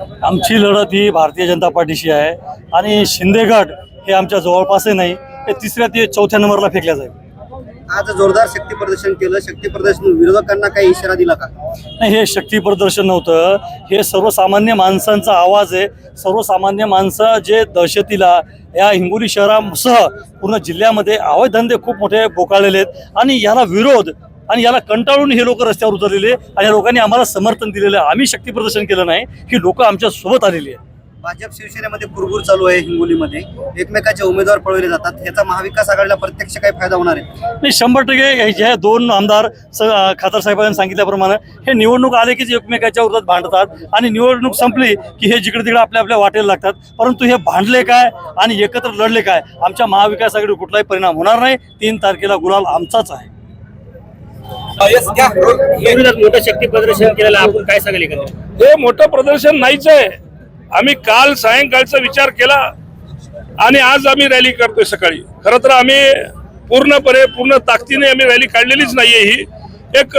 आमची लढत ही भारतीय जनता पार्टीशी आहे. आणि शिंदेगड हे आमच्या जवळपासही नाही हे तिसऱ्या ते चौथ्या नंबरला फेकल्या जाईल. आज जोरदार शक्ती प्रदर्शन केलं. शक्ती प्रदर्शन विरोधकांना काही इशारा दिला का? नाही हे शक्ती प्रदर्शन नव्हतं. हे सर्वसामान्य माणसांचा आवाज आहे. सर्वसामान्य माणसं जे दहशतीला या हिंगोली शहरासह पूर्ण जिल्ह्यामध्ये अवैध धंदे खूप मोठे बोकाळलेले आहेत. आणि याला विरोध आणि याला कंटाळून हे लोक रस्त्यावर उतरलेले आणि या लोकांनी आम्हाला समर्थन दिलेलं आहे. आम्ही शक्ती प्रदर्शन केलं नाही ही लोक आमच्यासोबत आलेली आहे भाजप शिवसेनेमध्ये कुरबुर चालू आहे हिंगोलीमध्ये. एकमेकाचे उमेदवार पळवले जातात. ह्याचा महाविकास आघाडीला प्रत्यक्ष काही फायदा होणार आहे? नाही शंभर टक्के हे जे दोन आमदार स खासदार साहेबांनी सांगितल्याप्रमाणे हे निवडणूक आले की जे एकमेकाच्या विरोधात भांडतात आणि निवडणूक संपली की हे जिकडे तिकडे आपल्या आपल्या वाटेला लागतात. परंतु हे भांडले काय आणि एकत्र लढले काय आमच्या महाविकास आघाडीवर कुठलाही परिणाम होणार नाही. तीन तारखेला गुलाल आमचाच आहे. मोठं शक्ती प्रदर्शन केलेलं आपण काय सांगाल हे मोठं प्रदर्शन नाहीच आहे. आम्ही काल सायंकाळचा विचार केला आणि आज आम्ही रॅली करतोय सकाळी. खरं तर आम्ही पूर्णपणे पूर्ण ताकदीने आम्ही रॅली काढलेलीच नाहीये ही. एक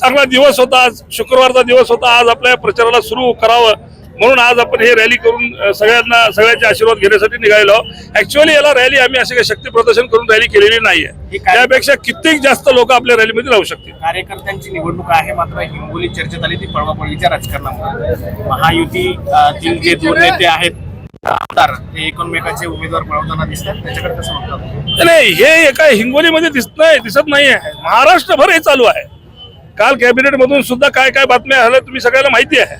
चांगला दिवस होता आज शुक्रवारचा दिवस होता. आज आपल्या प्रचाराला सुरू करावं. म्हणून आज आपण हे रॅली करून सगळ्यांना सगळ्यांचे आशीर्वाद घेण्यासाठी निघालेलो ऍक्च्युअली याला रॅली आम्ही असे काही शक्ती प्रदर्शन करून रॅली केलेली नाहीये. हे त्यापेक्षा कित्येक जास्त लोक आपल्या रॅलीमध्ये राहू शकतील. कार्यकर्त्यांची निवडणूक आहे मात्र हिंगोली चर्चेत आली ती पळवापळवीच्या राजकारणामुळे. महायुतीतील जे दोन नेते आहेत आमदार एकमेकाचे उमेदवार दिसतात. त्याच्याकडे कसं बघतात? नाही हे एका हिंगोलीमध्ये दिसत नाही दिसत नाहीये. महाराष्ट्रभर हे चालू आहे. काल कॅबिनेट मधून सुद्धा काय काय बातम्या आल्या तुम्ही सगळ्याला माहिती आहे.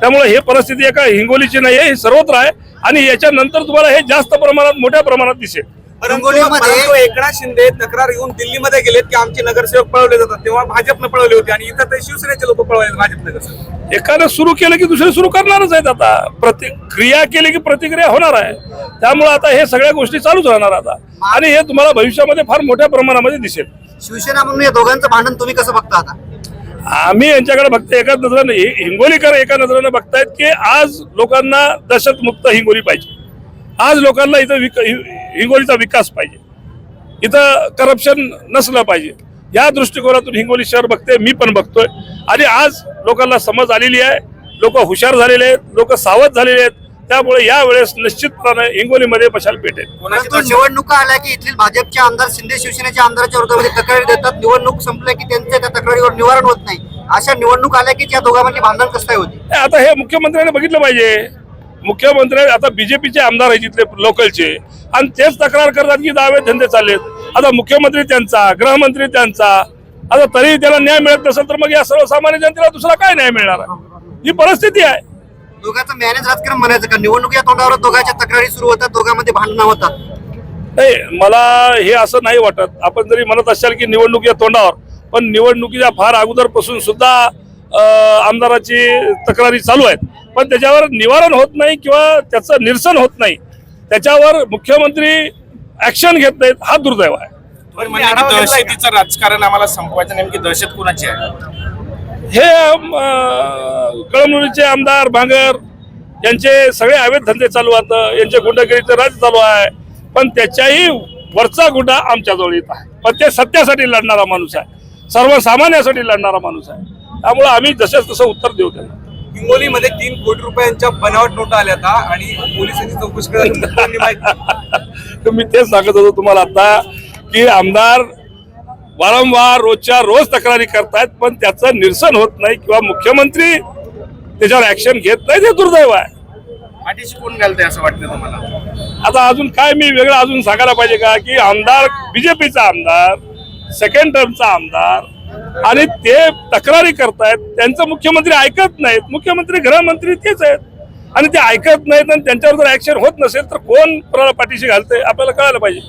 त्यामुळे हे परिस्थिती एका हिंगोलीची नाही आहे ही सर्वत्र आहे आणि याच्यानंतर तुम्हाला हे जास्त प्रमाणात मोठ्या प्रमाणात दिसेल. हिंगोलीमध्ये एकनाथ शिंदे तक्रार घेऊन दिल्लीमध्ये गेलेत की आमचे नगरसेवक पळवले जातात तेव्हा भाजपनं पळवले होते आणि इथं ते शिवसेनेचे लोक पळवले भाजप नगरसेवक. एकानं सुरू केलं की दुसरे सुरू करणारच आहेत आता. प्रति क्रिया केली की प्रतिक्रिया होणार आहे. त्यामुळे आता हे सगळ्या गोष्टी चालूच राहणार आता. आणि हे तुम्हाला भविष्यामध्ये फार मोठ्या प्रमाणामध्ये दिसेल. शिवसेना म्हणून या दोघांचं भांडण तुम्ही कसं बघता आता? आम्ही यांच्याकडे बघतो एका नजरेनं हिंगोलीकर एका नजरेनं बघतायत की आज लोकांना दहशतमुक्त हिंगोली पाहिजे. आज लोकांना इथं विक हि- हिंगोलीचा विकास पाहिजे. इथं करप्शन नसलं पाहिजे. या दृष्टिकोनातून हिंगोली शहर बघते मी पण बघतोय. आणि आज लोकांना समज आलेली आहे. लोक हुशार झालेले आहेत. लोक सावध झालेले आहेत. त्यामुळे यावेळेस निश्चितपणे हिंगोलीमध्ये मशाल पेटेल. परंतु निवडणुका आल्या की इथले भाजपचे आमदार शिंदे शिवसेनेच्या आमदाराच्या विरोधामध्ये तक्रारी देतात. निवडणूक संपल्या की त्यांच्या त्या तक्रारीवर निवारण होत नाही. अशा निवडणूक आल्या की त्या दोघांमधली भांडण कसं काय होती आता हे मुख्यमंत्र्यांनी बघितलं पाहिजे. मुख्यमंत्री आता बीजेपीचे आमदार आहेत तिथले लोकलचे. आणि तेच तक्रार करतात की दावे धंदे चाललेत. आता मुख्यमंत्री त्यांचा गृहमंत्री त्यांचा. आता तरी त्याला न्याय मिळत नसेल तर मग या सर्वसामान्य जनतेला दुसरा काय न्याय मिळणार? ही परिस्थिती आहे. दोघांचं मॅनेज राजकारण म्हणायचं का? निवडणुकीच्या तोंडावर दोघांच्या तक्रारी सुरू होतात दोघांमध्ये भांडणं होतात. नाही मला हे असं नाही वाटत. आपण जरी म्हणत असाल की निवडणुकीच्या तोंडावर पण निवडणुकीच्या फार अगोदरपासून सुद्धा अं, आमदाराची तक्रारी चालू आहेत. पण त्याच्यावर निवारण होत नाही किंवा त्याचं निरसन होत नाही. त्याच्यावर मुख्यमंत्री ऍक्शन घेत नाहीत हा दुर्दैव आहे. पण म्हणजे दहशतीचं राजकारण आम्हाला संपवायचं नेमकी दहशत कोणाची आहे? हे कळमनुरीचे आमदार भांगर यांचे सगळे अवैध धंदे चालू आहेत. यांचे गुंडगिरीचं राज चालू आहे. पण त्याच्याही वरचा गुंडा आमच्याजवळ येत आहे. पण ते सत्यासाठी लढणारा माणूस आहे. सर्वसामान्यासाठी लढणारा माणूस आहे. त्यामुळे आम्ही जसं तसं उत्तर देऊ त्याला हिंगोलीमध्ये तीन कोटी रुपयांच्या बनावट नोटा आल्या आता आणि पोलिसांची चौकशी करायला मी तेच सांगत होतो तुम्हाला आता की आमदार वारंवार रोजच्या रोज तक्रारी करतायत पण त्याचं निरसन होत नाही किंवा मुख्यमंत्री त्याच्यावर ऍक्शन घेत नाही हे दुर्दैव आहे. पाठीशी कोण असं वाटतं तुम्हाला? आता अजून काय मी वेगळं अजून सांगायला पाहिजे का की आमदार बीजेपीचा आमदार सेकंड टर्मचा आमदार आणि ते तक्रारी करतायत त्यांचं मुख्यमंत्री ऐकत नाहीत. मुख्यमंत्री गृहमंत्री तेच आहेत. आणि ते ऐकत नाहीत आणि त्यांच्यावर जर ऍक्शन होत नसेल तर कोण कोणाला पाठीशी घालतंय? आपल्याला कळायला पाहिजे.